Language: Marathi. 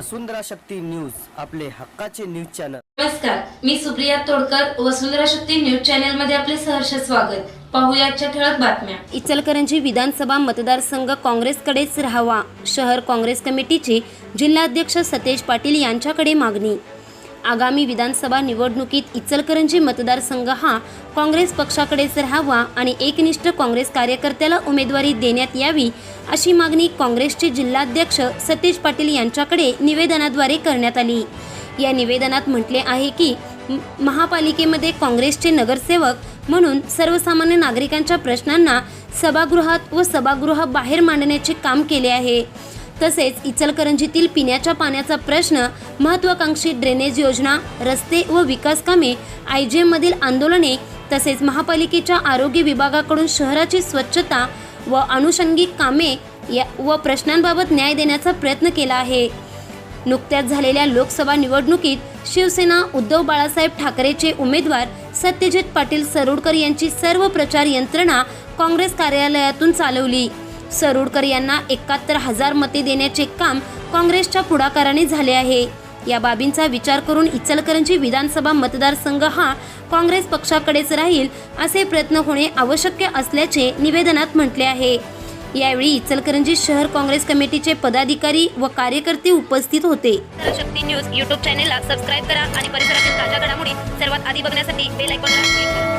वसुंधरा शक्ती न्यूज आपले हक्काचे न्यूज चॅनल. नमस्कार मी सुप्रिया तोडकर वसुंधरा शक्ती न्यूज चॅनलमध्ये आपले सहर्ष स्वागत. पाहूया आजच्या ठळक बातम्या. इचलकरंजी विधानसभा मतदारसंघ काँग्रेसकडेच राहावा. शहर काँग्रेस कमिटीचे जिल्हाध्यक्ष सतेज पाटील यांच्याकडे मागणी. आगामी विधानसभा निवडणुकीत इचलकरंजी मतदारसंघ हा काँग्रेस पक्षाकडेच राहावा आणि एकनिष्ठ काँग्रेस कार्यकर्त्याला उमेदवारी देण्यात यावी अशी मागणी काँग्रेसचे जिल्हाध्यक्ष सतेज पाटील यांच्याकडे निवेदनाद्वारे करण्यात आली. या निवेदनात म्हटले आहे की महापालिकेमध्ये काँग्रेसचे नगरसेवक म्हणून सर्वसामान्य नागरिकांच्या प्रश्नांना सभागृहात व सभागृहाबाहेर मांडण्याचे काम केले आहे. तसेच इचलकरंजीतील पिण्याच्या पाण्याचा प्रश्न महत्वाकांक्षी ड्रेनेज योजना रस्ते व विकास कामे आय जी एममधील आंदोलने तसेच महापालिकेच्या आरोग्य विभागाकडून शहराची स्वच्छता व अनुषंगिक कामे या व प्रश्नांबाबत न्याय देण्याचा प्रयत्न केला आहे. नुकत्याच झालेल्या लोकसभा निवडणुकीत शिवसेना उद्धव बाळासाहेब ठाकरेचे उमेदवार सत्यजित पाटील सरोडकर यांची सर्व प्रचार यंत्रणा काँग्रेस कार्यालयातून चालवली. सरोडकर यांना एकाहत्तर हजार मते देण्याचे काम काँग्रेसच्या पुढाकाराने झाले आहे. या बाबींचा विचार करून इचलकरंजी विधानसभा मतदारसंघ हा काँग्रेस पक्षाकडेच राहील असे प्रयत्न होणे आवश्यक असल्याचे निवेदनात म्हटले आहे. यावेळी इचलकरंजी शहर काँग्रेस कमिटीचे पदाधिकारी व कार्यकर्ते उपस्थित होते. शक्ती न्यूज युट्यूब चॅनेलला सबस्क्राईब करा आणि परिसरातील ताज्या घडामोडी सर्वात आधी बघण्यासाठी बेल आयकॉनला क्लिक करा.